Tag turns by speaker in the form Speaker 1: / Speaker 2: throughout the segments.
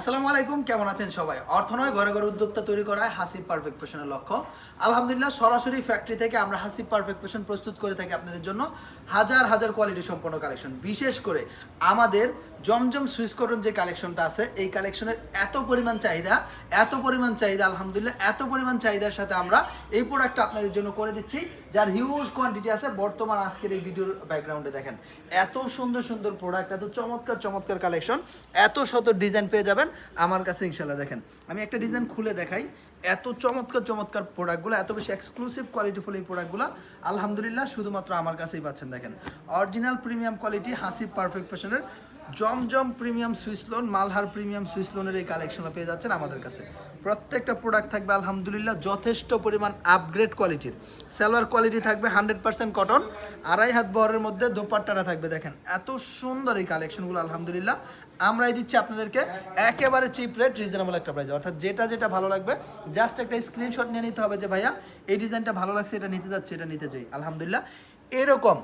Speaker 1: আসসালামু আলাইকুম কেমন আছেন সবাই অর্থনয় ঘরে ঘরে উদ্যোক্তা তৈরি করায় হাসিব পারফেক্ট ফেশনের লক্ষ্য আলহামদুলিল্লাহ সরাসরি ফ্যাক্টরি থেকে আমরা হাসিব পারফেক্ট ফেশন প্রস্তুত করে থাকি আপনাদের জন্য হাজার হাজার কোয়ালিটি সম্পন্ন কালেকশন বিশেষ করে আমাদের জমজম সুইস কটন যে কালেকশনটা আছে এই কালেকশনের এত পরিমাণ চাহিদা এত পরিমাণ চাহিদা আলহামদুলিল্লাহ এত পরিমাণ চাহিদার সাথে আমরা এই প্রোডাক্টটা আপনাদের জন্য করে দিচ্ছি যার হিউজ কোয়ান্টিটি আছে বর্তমান আজকের এই ভিডিওর ব্যাকগ্রাউন্ডে দেখেন এত সুন্দর সুন্দর প্রোডাক্ট এত চমৎকার চমৎকার কালেকশন এত শত ডিজাইন পেয়ে যাবেন আমার কাছে ইনশাল্লাহ দেখেন আমি একটা ডিজাইন খুলে দেখাই এত চমৎকার চমৎকার প্রোডাক্টগুলো এত বেশি এক্সক্লুসিভ কোয়ালিটিফুল এই প্রোডাক্টগুলো আলহামদুলিল্লাহ শুধুমাত্র আমার কাছেই পাচ্ছেন দেখেন original premium quality Hasib perfect ফ্যাশনের Zamzam premium Swiss lawn Malhar premium Swiss লোনের এই কালেকশনও পেয়ে যাচ্ছেন আমাদের কাছে প্রত্যেকটা প্রোডাক্ট থাকবে আলহামদুলিল্লাহ যথেষ্ট পরিমাণ আপগ্রেড কোয়ালিটির সালোয়ার কোয়ালিটি থাকবে হান্ড্রেড পার্সেন্ট কটন আড়াই হাত বহরের মধ্যে দোপাট্টারা থাকবে দেখেন এত সুন্দর এই কালেকশনগুলো আলহামদুলিল্লাহ আমরাই দিচ্ছি আপনাদেরকে একেবারে চিপ রেট রিজনেবল একটা প্রাইস অর্থাৎ যেটা যেটা ভালো লাগবে জাস্ট একটা স্ক্রিনশট নিয়ে নিতে হবে যে ভাইয়া এই ডিজাইনটা ভালো লাগছে এটা নিতে যাচ্ছে এটা নিতে চাই আলহামদুলিল্লাহ এরকম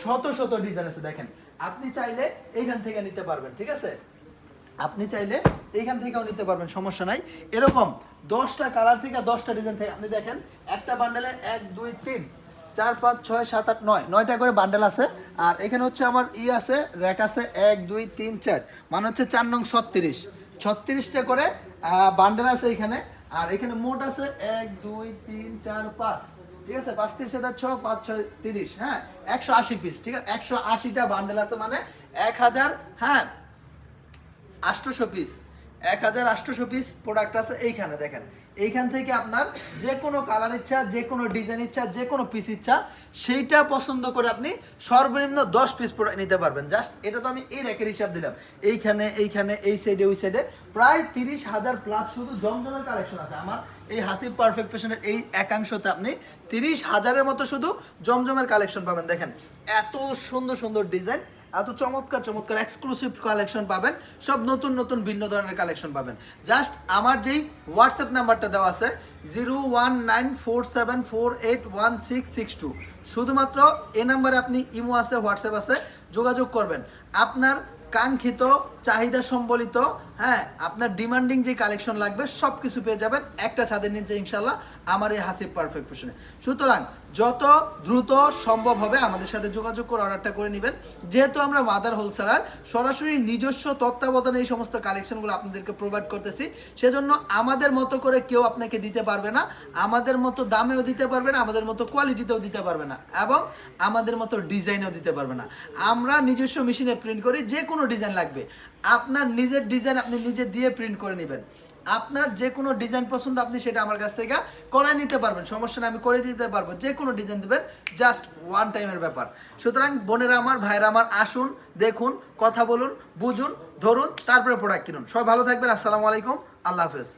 Speaker 1: শত শত ডিজাইন আছে দেখেন আপনি চাইলে এইখান থেকে নিতে পারবেন ঠিক আছে আপনি চাইলে এইখান থেকেও নিতে পারবেন সমস্যা নাই এরকম দশটা কালার থেকে দশটা ডিজাইন থেকে আপনি দেখেন একটা বান্ডেলে এক দুই তিন চার পাঁচ ছয় সাত আট নয় নয়টা করে বান্ডেল আছে আর এখানে হচ্ছে আমার ই আছে র্যাক আছে এক দুই তিন চার মানে হচ্ছে চার নং ছত্রিশ ছত্রিশটা করে বান্ডেল আছে এখানে আর এখানে মোট আছে এক দুই তিন চার পাঁচ ঠিক আছে পাঁচ তিরিশ হাজার ছয় পাঁচ ছয় তিরিশ হ্যাঁ একশো আশি পিস ঠিক আছে একশো আশিটা বান্ডেল আছে মানে এক হাজার হ্যাঁ আষ্টশো পিস এক হাজার আটশোশো পিস প্রোডাক্ট আছে এইখানে দেখেন এইখান থেকে আপনার যে কোনো কালার ইচ্ছা যে কোনো ডিজাইন ইচ্ছা যে কোনো পিস ইচ্ছা সেইটা পছন্দ করে আপনি সর্বনিম্ন দশ পিস প্রোডাক্ট নিতে পারবেন জাস্ট এটা তো আমি এই র্যাকের হিসাব দিলাম এইখানে এইখানে এই সাইডে ওই সাইডে প্রায় তিরিশ হাজার প্লাস শুধু জমজমের কালেকশন আছে আমার এই হাসিব পারফেক্ট ফ্যাশনের এই একাংশতে আপনি তিরিশ হাজারের মতো শুধু জমজমের কালেকশন পাবেন দেখেন এত সুন্দর সুন্দর ডিজাইন এত চমৎকার চমৎকার এক্সক্লুসিভ কালেকশন পাবেন সব নতুন নতুন ভিন্ন ধরনের কালেকশন পাবেন জাস্ট আমার যেই হোয়াটসঅ্যাপ নাম্বারটা দেওয়া আছে zero one nine four seven four eight one six six two শুধুমাত্র এ নাম্বারে আপনি ইমো আছে হোয়াটসঅ্যাপ আছে যোগাযোগ করবেন আপনার কাঙ্ক্ষিত চাহিদা সম্বলিত হ্যাঁ আপনার ডিমান্ডিং যে কালেকশন লাগবে সব কিছু পেয়ে যাবেন একটা ছাদের নিচে ইনশাল্লাহ আমার এই হাসিব পারফেক্ট ফ্যাশনে সুতরাং যত দ্রুত সম্ভব হবে আমাদের সাথে যোগাযোগ করে অর্ডারটা করে নেবেন যেহেতু আমরা মাদার হোলসেলার সরাসরি নিজস্ব তত্ত্বাবধানে এই সমস্ত কালেকশনগুলো আপনাদেরকে প্রোভাইড করতেছি সেজন্য আমাদের মতো করে কেউ আপনাকে দিতে পারবে না আমাদের মতো দামেও দিতে পারবে না আমাদের মতো কোয়ালিটিতেও দিতে পারবে না এবং আমাদের মতো ডিজাইনেও দিতে পারবে না আমরা নিজস্ব মেশিনে প্রিন্ট করি যে কোনো ডিজাইন লাগবে আপনার নিজের ডিজাইন আপনি নিজে দিয়ে প্রিন্ট করে নেবেন আপনার যে কোনো ডিজাইন পছন্দ আপনি সেটা আমার কাছ থেকে করায় নিতে পারবেন সমস্যা না আমি করে দিতে পারবো যে কোনো ডিজাইন দেবেন জাস্ট ওয়ান টাইমের ব্যাপার সুতরাং বোনেরা আমার ভাইয়েরা আমার আসুন দেখুন কথা বলুন বুঝুন ধরুন তারপরে প্রোডাক্ট কিনুন সবাই ভালো থাকবেন আসসালামু আলাইকুম আল্লাহ হাফেজ